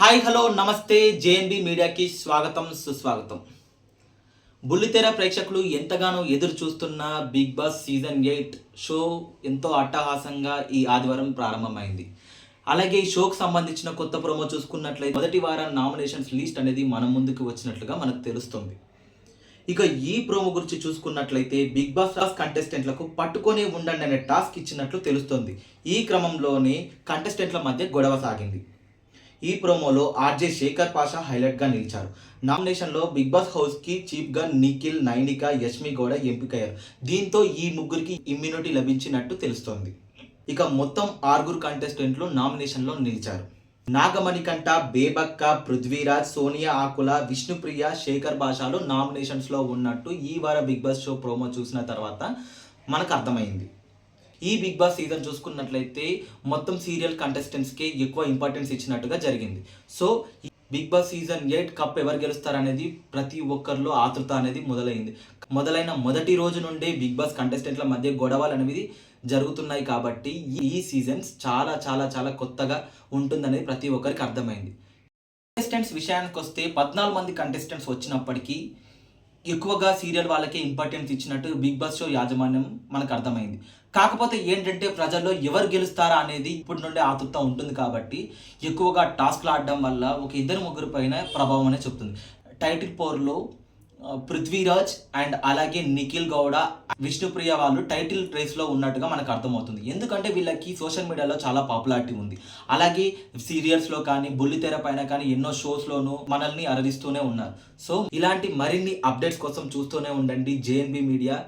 Hi hello నమస్తే JNB మీడియాకి స్వాగతం సుస్వాగతం. బుల్లితెర ప్రేక్షకులు ఎంతగానో ఎదురు చూస్తున్న Bigg Boss season eight show ఎంతో అట్టహాసంగా ఈ ఆదివారం ప్రారంభమైంది. అలాగే ఈ షోకు సంబంధించిన కొత్త ప్రోమో చూసుకున్నట్లయితే మొదటి వారం నామినేషన్స్ లిస్ట్ అనేది మన ముందుకు వచ్చినట్లుగా మనకు తెలుస్తుంది. ఇక ఈ ప్రోమో గురించి చూసుకున్నట్లయితే బిగ్ బాస్ టాస్ కంటెస్టెంట్లకు పట్టుకొని ఉండండి అనే టాస్క్ ఇచ్చినట్లు తెలుస్తోంది. ఈ క్రమంలోనే కంటెస్టెంట్ల మధ్య గొడవ సాగింది. ఈ ప్రోమోలో ఆర్జే శేఖర్ పాషా హైలైట్గా నిలిచారు. నామినేషన్లో బిగ్ బాస్ హౌస్కి చీఫ్గా నిఖిల్ నైనిక యష్మి గౌడ ఎంపికయ్యారు. దీంతో ఈ ముగ్గురికి ఇమ్యూనిటీ లభించినట్టు తెలుస్తోంది. ఇక మొత్తం ఆరుగురు కంటెస్టెంట్లు నామినేషన్లో నిలిచారు. నాగమణికంట బేబక్క పృథ్వీరాజ్ సోనియా ఆకుల విష్ణుప్రియ శేఖర్ భాషాలు నామినేషన్స్లో ఉన్నట్టు ఈ వారం బిగ్ బాస్ షో ప్రోమో చూసిన తర్వాత మనకు అర్థమైంది. ఈ బిగ్ బాస్ సీజన్ చూసుకున్నట్లయితే మొత్తం సీరియల్ కంటెస్టెంట్స్కి ఎక్కువ ఇంపార్టెన్స్ ఇచ్చినట్టుగా జరిగింది. So Bigg Boss season eight cup ఎవరు గెలుస్తారనేది ప్రతి ఒక్కరిలో ఆతృత అనేది మొదలైంది. మొదలైన మొదటి రోజు నుండే బిగ్ బాస్ కంటెస్టెంట్ల మధ్య గొడవలు అనేవి జరుగుతున్నాయి కాబట్టి ఈ సీజన్స్ చాలా చాలా చాలా కొత్తగా ఉంటుందనేది ప్రతి ఒక్కరికి అర్థమైంది. కంటెస్టెంట్స్ విషయానికి వస్తే పద్నాలుగు మంది కంటెస్టెంట్స్ వచ్చినప్పటికీ ఎక్కువగా సీరియల్ వాళ్ళకే ఇంపార్టెన్స్ ఇచ్చినట్టు బిగ్ బాస్ షో యాజమాన్యం మనకు అర్థమైంది. కాకపోతే ఏంటంటే ప్రజల్లో ఎవరు గెలుస్తారా అనేది ఇప్పటి నుండే ఆతృత ఉంటుంది కాబట్టి ఎక్కువగా టాస్క్లు ఆడడం వల్ల ఒక ఇద్దరు ముగ్గురు పైన ప్రభావం అనేది చెప్తుంది. టైటిల్ పోర్లో పృథ్వీరాజ్ అండ్ అలాగే నిఖిల్ గౌడ విష్ణుప్రియ వాళ్ళు టైటిల్ రేస్లో ఉన్నట్టుగా మనకు అర్థమవుతుంది. ఎందుకంటే వీళ్ళకి సోషల్ మీడియాలో చాలా పాపులారిటీ ఉంది. అలాగే సీరియల్స్లో కానీ బుల్లితెర పైన కానీ ఎన్నో షోస్లోనూ మనల్ని అరదిస్తూనే ఉన్నారు. సో ఇలాంటి మరిన్ని అప్డేట్స్ కోసం చూస్తూనే ఉండండి జేఎన్బి మీడియా.